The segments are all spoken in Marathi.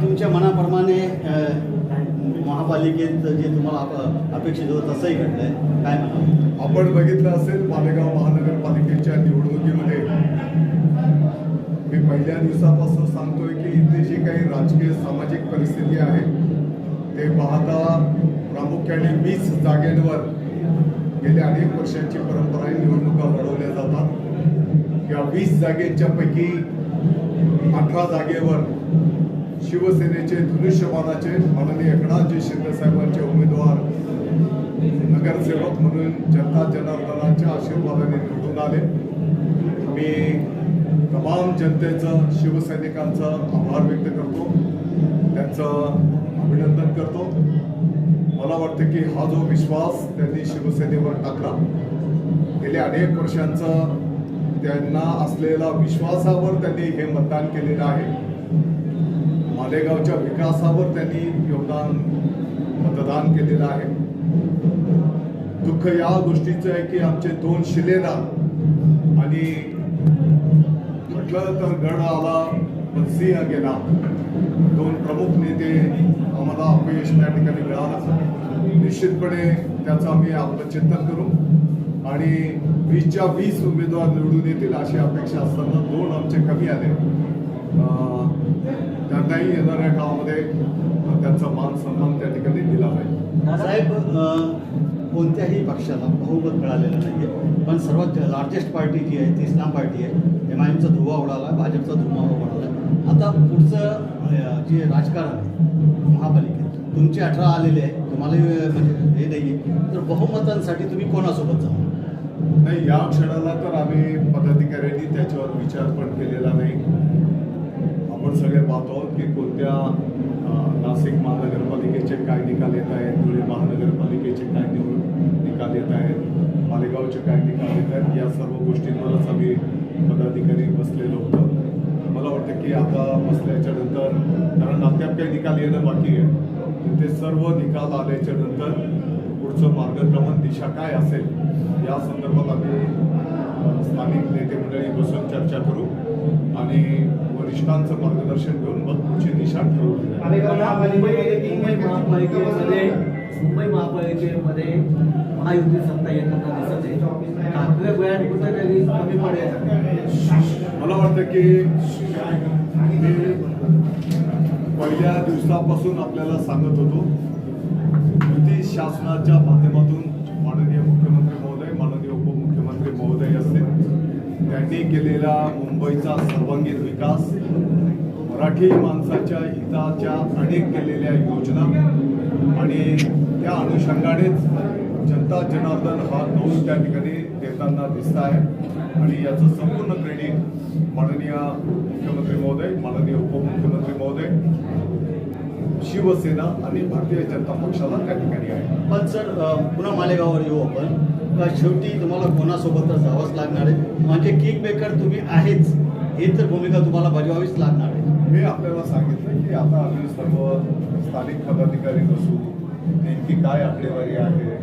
तुमच्या मनाप्रमाणे महापालिकेत जे तुम्हाला अपेक्षित होतं तसंही घडलंय. काय म्हणा आपण बघितलं असेल मालेगाव महानगरपालिकेच्या निवडणुकीमध्ये. मी पहिल्या दिवसापासून सांगतोय की इथे जी काही राजकीय सामाजिक परिस्थिती आहे ते पाहता प्रामुख्याने वीस जागेंवर गेल्या अनेक वर्षांची परंपरा आहे निवडणुका लढवल्या जातात. या वीस जागेच्या पैकी अठरा जागेवर शिवसेनेचे धनुष्यबाणाचे माननीय एकनाथजी शिंदे साहेबांचे उमेदवार नगरसेवक म्हणून जनता जनार्दनाच्या आशीर्वादाने निवडून आले. मी तमाम जनतेचं शिवसैनिकांचं आभार व्यक्त करतो. त्यांचं अभिनंदन करतो. मला वाटतं की हा जो विश्वास त्यांनी शिवसेनेवर टाकला गेल्या अनेक वर्षांचा त्यांना असलेला विश्वासावर त्यांनी हे मतदान केलेलं आहे. मालेगावच्या विकासावर त्यांनी योगदान मतदान केलेलं आहे. दुःख या गोष्टीचं आहे की आमचे दोन शिलेदार आणि म्हटलं तर गड आला पण सिंह गेला. दोन प्रमुख नेते आम्हाला अपयश त्या ठिकाणी मिळालं. निश्चितपणे त्याचं आम्ही आपलं चिंतन करू. आणि वीसच्या वीस उमेदवार निवडून येतील अशी अपेक्षा असताना दोन आमचे कमी आले. त्यांनाही येणाऱ्या काळामध्ये त्यांचा मान सन्मान त्या ठिकाणी दिला पाहिजे. साहेब कोणत्याही पक्षाला बहुमत मिळालेलं आहे पण सर्वात लार्जेस्ट पार्टी जी आहे ती इस्लाम पार्टी आहे. एम आय एमचा धुवा उडाला भाजपचा धुवा उडाला. आता पुढचं जे राजकारण आहे महापालिकेत तुमचे अठरा आलेले आहे मला म्हणजे हे नाही तर बहुमतांसाठी तुम्ही कोणासोबत जा नाही या क्षणाला तर आम्ही पदाधिकाऱ्यांनी त्याच्यावर विचार पण केलेला नाही. आपण सगळे पाहतो आहोत की कोणत्या नाशिक महानगरपालिकेचे काय निकाल येत आहेत धुळे महानगरपालिकेचे काय निवड निकाल येत आहेत मालेगावचे काय निकाल येत आहेत या सर्व गोष्टींवरच आम्ही पदाधिकारी बसलेलो होतो. मला वाटतं की आता बसल्याच्या नंतर कारण अद्याप काही निकाल येणं बाकी आहे. ते सर्व निकाल आल्याच्यानंतर पुढचं मार्गक्रमण दिशा काय असेल या संदर्भात आम्ही स्थानिक नेते मंडळी बसून चर्चा करू आणि वरिष्ठांचं मार्गदर्शन घेऊन मग पुढची दिशा ठरवली मुंबई महापालिकेमध्ये महायुती सत्ता येताना दिसत आहे. ठाकरे गोळ्यात कुठेतरी कमी पडेल. मला वाटतं की पहिल्या दिवसापासून आपल्याला सांगत होतो युती शासनाच्या माध्यमातून माननीय मुख्यमंत्री महोदय माननीय उपमुख्यमंत्री महोदय असतील त्यांनी केलेला मुंबईचा सर्वांगीण विकास मराठी माणसाच्या हिताच्या अनेक केलेल्या योजना आणि त्या अनुषंगानेच जनता जनार्दन हा कौल त्या ठिकाणी देताना दिसत आहे. आणि याचं संपूर्ण क्रेडिट माननीय मुख्यमंत्री महोदय माननीय उपमुख्यमंत्री महोदय शिवसेना आणि भारतीय जनता पक्षाला त्या ठिकाणी आहे. पण सर पुन्हा मालेगाववर येऊ आपण. का शेवटी तुम्हाला कोणासोबत तर जावंच लागणार आहे? म्हणजे किक मेकर तुम्ही आहेच. ही तर भूमिका तुम्हाला बजावावीच लागणार आहे. मी आपल्याला सांगितलं की आता आम्ही सर्व स्थानिक पदाधिकारी बसू नेमकी काय आकडेवारी आहे?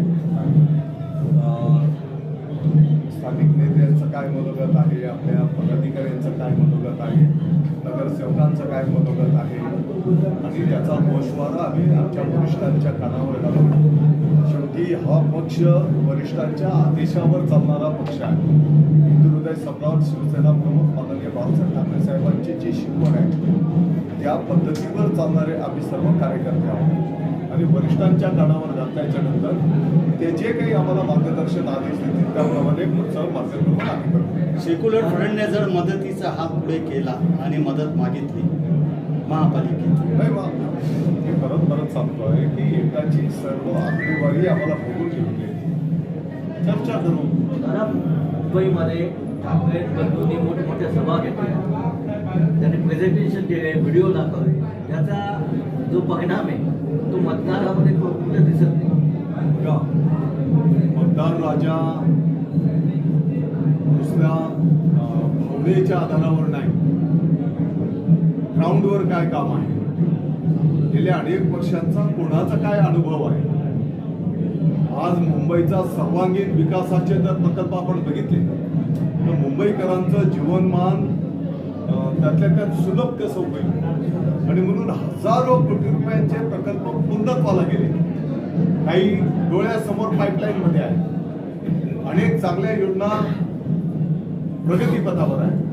स्थानिक नेत्यांचं काय मनोगत आहे? आपल्या पदाधिकाऱ्यांचं काय मनोगत आहे? नगरसेवकांचं काय मनोगत आहे? आणि त्याचा गोषवारा आम्ही आमच्या वरिष्ठांच्या कानावर घालू शेवटी हा पक्ष वरिष्ठांच्या आदेशावर चालणारा पक्ष आहे. हिंदू हृदय सम्राट शिवसेना प्रमुख माननीय बाळासाहेब ठाकरे साहेबांची जी शिकवण आहे त्या पद्धतीवर चालणारे आम्ही सर्व कार्यकर्ते आहोत. आणि वरिष्ठांच्या कानावर घातल्याच्या नंतर ते जे काही आम्हाला मार्गदर्शन आदेश देतील त्याप्रमाणे पुढचं मार्गक्रमण आम्ही करू. सेक्युलर फ्रंटने जर मदतीचा हात पुढे केला आणि मदत मागितली महापालिकेत. नाही परत परत सांगतोय की एकाची सर्व आकडेवारी आम्हाला बघून घेऊन चर्चा करू. मुंबईमध्ये ठाकरे बंधूंनी मोठमोठ्या सभा घेतल्या. त्यांनी प्रेझेंटेशन केले व्हिडिओ दाखवले. त्याचा जो परिणाम आहे तो मतदारामध्ये कुठे दिसत नाही. मतदार राजा अं, भावनेच्या आधारावर नाही. ग्राउंडवर काय काम आहे? गेल्या अनेक वर्षांचा कोणाचा काय अनुभव आहे? आज मुंबईचा सर्वांगीण विकासाचे जर प्रकल्प आपण बघितले. तर मुंबईकरांचं जीवनमान त्यातल्या त्यात सुलभ कसं होईल? आणि म्हणून हजारो कोटी रुपयांचे प्रकल्प पूर्णत्वाला गेले. काही डोळ्यासमोर पाईपलाईनमध्ये आहे. अनेक चांगल्या योजना प्रगतीपथावर आहे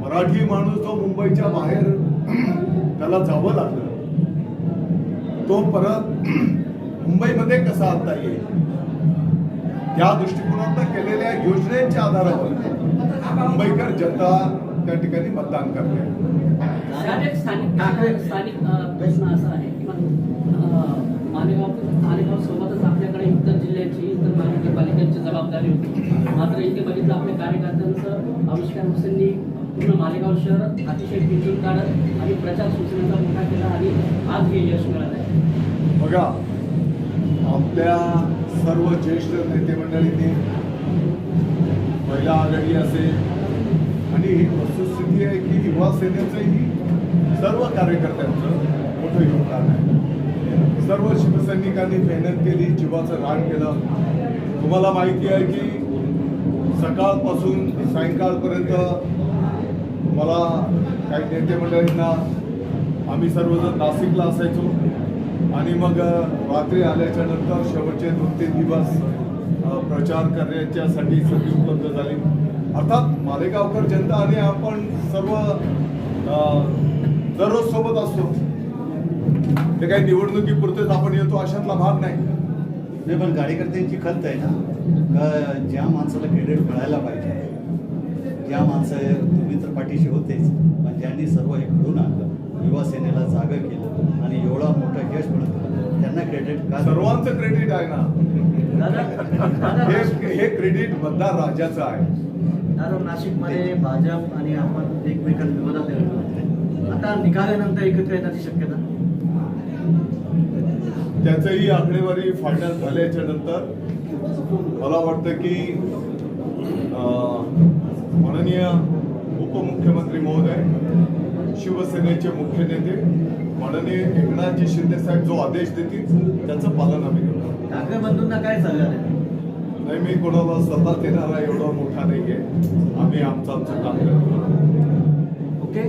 मराठी माणूस जो मुंबईच्या बाहेर त्याला जावं लागलं. तो परत मुंबईमध्ये कसा आणता येईल? या दृष्टिकोनातून केलेल्या योजनेच्या आधारावर मुंबईकर जनता त्या ठिकाणी मतदान करते. स्थानिक प्रश्न असा आहे की मालेगाव मालेगाव सोबतच आपल्याकडे इतर जिल्ह्याची इतर महानगरपालिकांची जबाबदारी होती. मात्र इथे बघितलं आपल्या कार्यकर्त्यांचं आविष्कार हुसेननी पूर्ण मालेगाव शहर अतिशय पिंजून काढत आणि प्रचार सूचनेचा मोठा केला आणि आज हे यश मिळालं आहे बघा आपल्या सर्व ज्येष्ठ नेते मंडळींनी महिला आघाडी असेल आणि ही वस्तुस्थिती आहे की युवा सेनेचंही सर्व कार्यकर्त्यांचं मोठं योगदान आहे. सर्व शिवसैनिकांनी मेहनत केली जीवाचं रान केलं. तुम्हाला माहिती आहे की सकाळपासून सायंकाळपर्यंत मला काही नेते मंडळींना आम्ही सर्वजण नाशिकला असायचो. आणि मग रात्री आल्याच्यानंतर शेवटचे दोन तीन दिवस प्रचार करण्याच्यासाठी संधी उपलब्ध झाली. अर्थात मालेगावकर जनता आणि आपण सर्व दररोज सोबत असतो. ते काही निवडणुकीपुरतेच आपण येतो अशातला भाग नाही. नाही पण कार्यकर्त्यांची खंत आहे ना का ज्या माणसाला क्रेडिट मिळायला पाहिजे ज्या माणसं तुम्ही तर पाठीशी होतेच पण ज्यांनी सर्व हे घडून आणलं युवा सेनेला जागं केलं आणि एवढा मोठा यश मिळत त्यांना क्रेडिट का सर्वांचं क्रेडिट आहे ना. हे हे क्रेडिट मतदार राजाचं आहे. दादा नाशिकमध्ये भाजप आणि आपण एकमेकांच्या विरोधात लढलो. आता निकालानंतर एकत्र येण्याची शक्यता? त्याचंही आकडेवारी फायनल झाल्याच्यानंतर मला वाटतं की माननीय उपमुख्यमंत्री महोदय शिवसेनेचे मुख्य नेते माननीय एकनाथजी शिंदे साहेब जो आदेश देतील त्याचं पालन आम्ही करतो ठाकरे बंधूंना काय सल्ला द्या नाही मी कोणाला सल्ला देणारा एवढा मोठा नाहीये. आम्ही आमचं आमचं काम करतो. ओके.